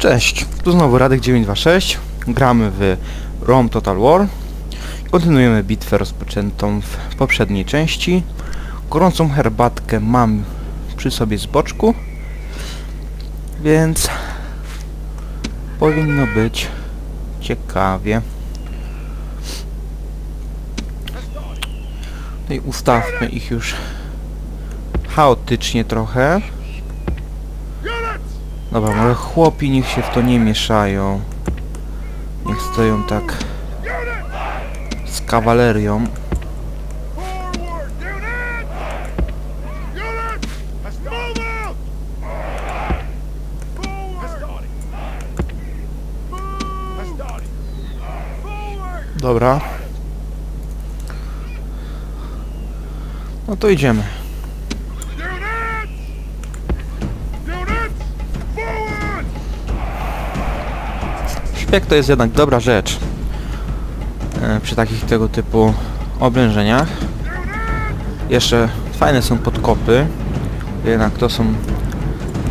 Cześć, tu znowu Radek926. Gramy w Rome Total War. Kontynuujemy bitwę rozpoczętą w poprzedniej części. Gorącą herbatkę mam przy sobie z boczku. Więc powinno być ciekawie. Tutaj ustawmy ich już chaotycznie trochę. Dobra, może chłopi niech się w to nie mieszają. Niech stoją tak z kawalerią. Dobra. No to idziemy. Szpieg to jest jednak dobra rzecz. E, przy takich tego typu oblężeniach. Jeszcze fajne są podkopy. Jednak to są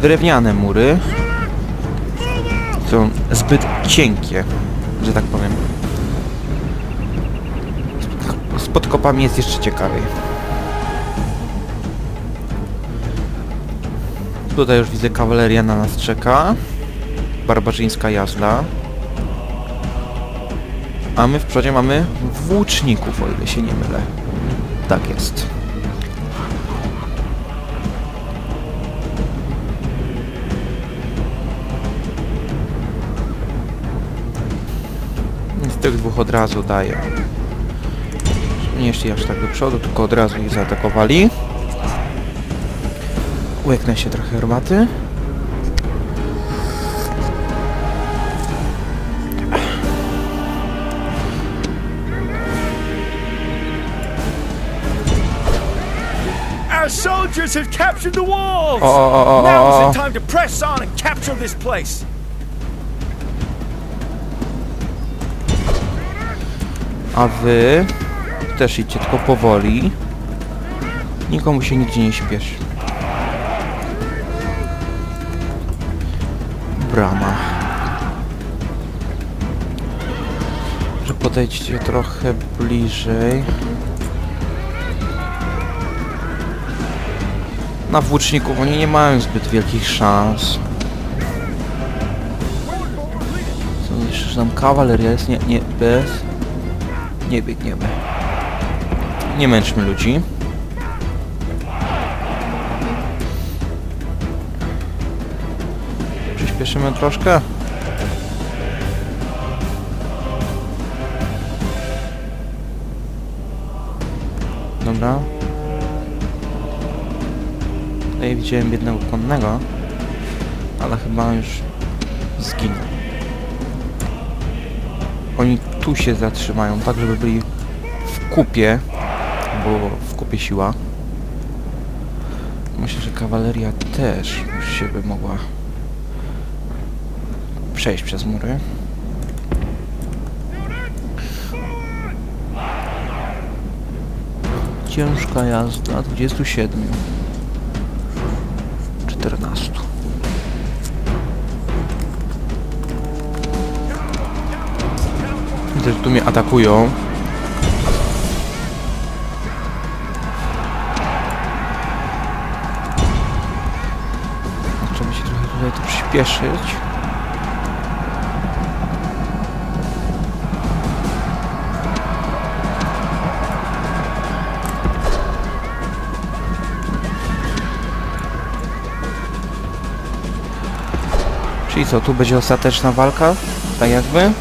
drewniane mury. Są zbyt cienkie, że tak powiem. Z podkopami jest jeszcze ciekawiej. Tutaj już widzę kawaleria na nas czeka. Barbarzyńska jazda. A my w przodzie mamy włóczników, o ile się nie mylę. Tak jest. Z tych dwóch od razu daję. Nie szli aż tak do przodu, tylko od razu ich zaatakowali. Łyknę się trochę herbaty. Soldiers have captured the walls! O, o, o, o, Now is the time to press on and capture this place! A wy też idźcie tylko powoli. Nikomu się nigdzie nie śpieszy. Brama. Że podejdźcie trochę bliżej. Na włóczników oni nie mają zbyt wielkich szans. Co jeszcze, tam kawaleria jest? Nie, nie, bez. Nie biegniemy. Nie męczmy ludzi. Przyspieszymy troszkę. Dobra. Tutaj widziałem jednego konnego, ale chyba już zginął. Oni tu się zatrzymają, tak żeby byli w kupie, bo w kupie siła. Myślę, że kawaleria też już się by mogła przejść przez mury. Ciężka jazda 27 14 Widzę, że tu mnie atakują. Trzeba się trochę tutaj tu przyspieszyć. Czyli co, tu będzie ostateczna walka? Tak jakby?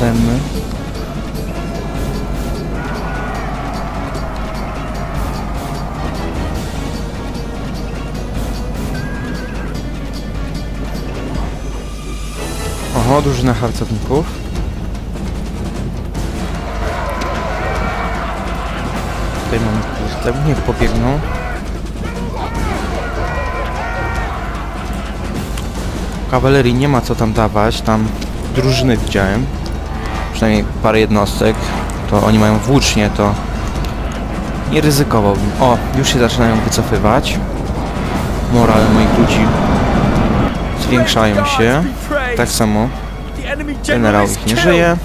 Demy. Oho, drużyna harcowników. Puste, niech pobiegną. Kawalerii nie ma co tam dawać, tam drużyny widziałem. przynajmniej parę jednostek, to oni mają włócznie, to nie ryzykowałbym. O, już się zaczynają wycofywać. Morale moich ludzi zwiększają się. Tak samo generał ich nie żyje.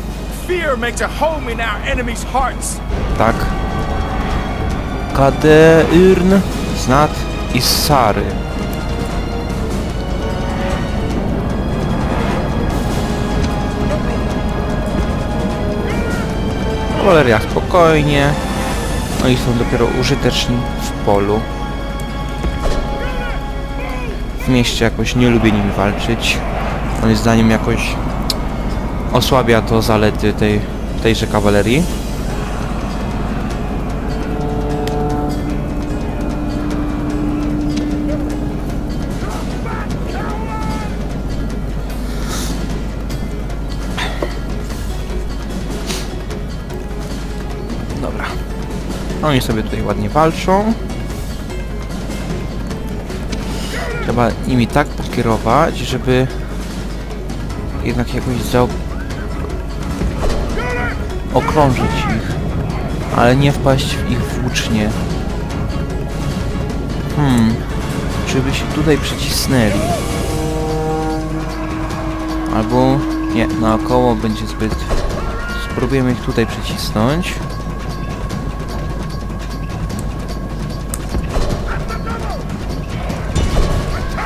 Fear Kadeyrn, Znat i Sary. Kawaleria spokojnie. Oni są dopiero użyteczni w polu. W mieście jakoś nie lubię nimi walczyć. Moim zdaniem jakoś osłabia to zalety tej, tejże kawalerii. Dobra. Oni sobie tutaj ładnie walczą. Trzeba nimi tak pokierować, żeby jednak jakoś za... okrążyć ich. Ale nie wpaść w ich włócznie. Hmm. Czy by się tutaj przycisnęli? Albo... Nie, naokoło będzie zbyt... Spróbujemy ich tutaj przycisnąć.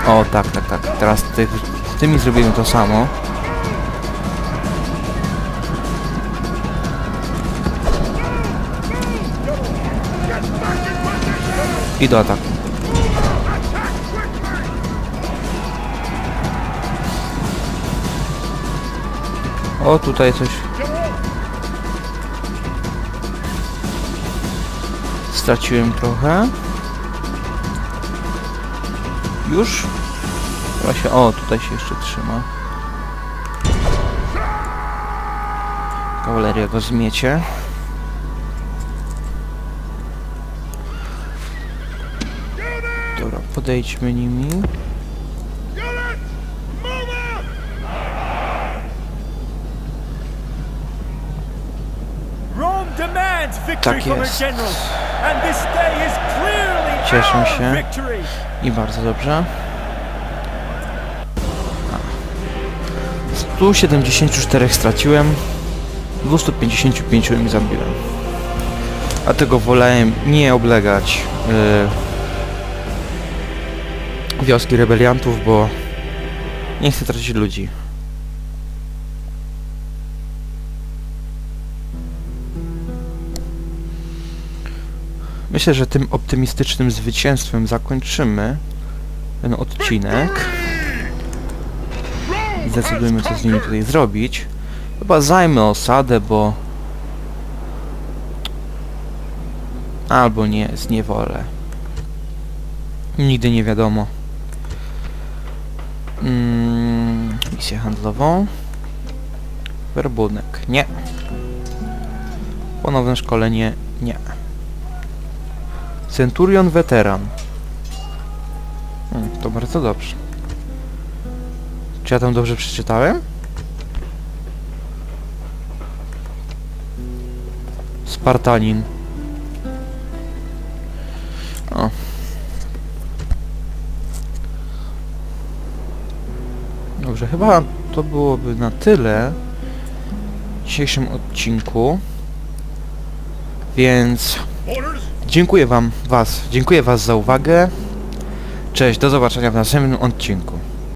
O, tak, tak, tak. Teraz z tymi zrobimy to samo. I do ataku. O, tutaj coś... Straciłem trochę. Już? Chyba się... O, tutaj się jeszcze trzyma. Kawaleria go zmiecie. Dobra, podejdźmy nimi. Tak jest. Cieszę się. I bardzo dobrze. 174 straciłem, 255 im zabiłem. Dlatego wolałem nie oblegać yy, wioski rebeliantów, bo nie chcę tracić ludzi. Myślę, że tym optymistycznym zwycięstwem zakończymy ten odcinek. Zdecydujmy, co z nimi tutaj zrobić. Chyba zajmę osadę, bo... Albo nie, zniewolę. Nigdy nie wiadomo. Mm, misję handlową. Werbunek. Nie. Ponowne szkolenie. Nie. Centurion Weteran. Hmm, to bardzo dobrze. Czy ja tam dobrze przeczytałem? Spartanin. O. Dobrze, chyba to byłoby na tyle w dzisiejszym odcinku. Więc! Dziękuję wam, was, dziękuję was za uwagę. Cześć, do zobaczenia w następnym odcinku.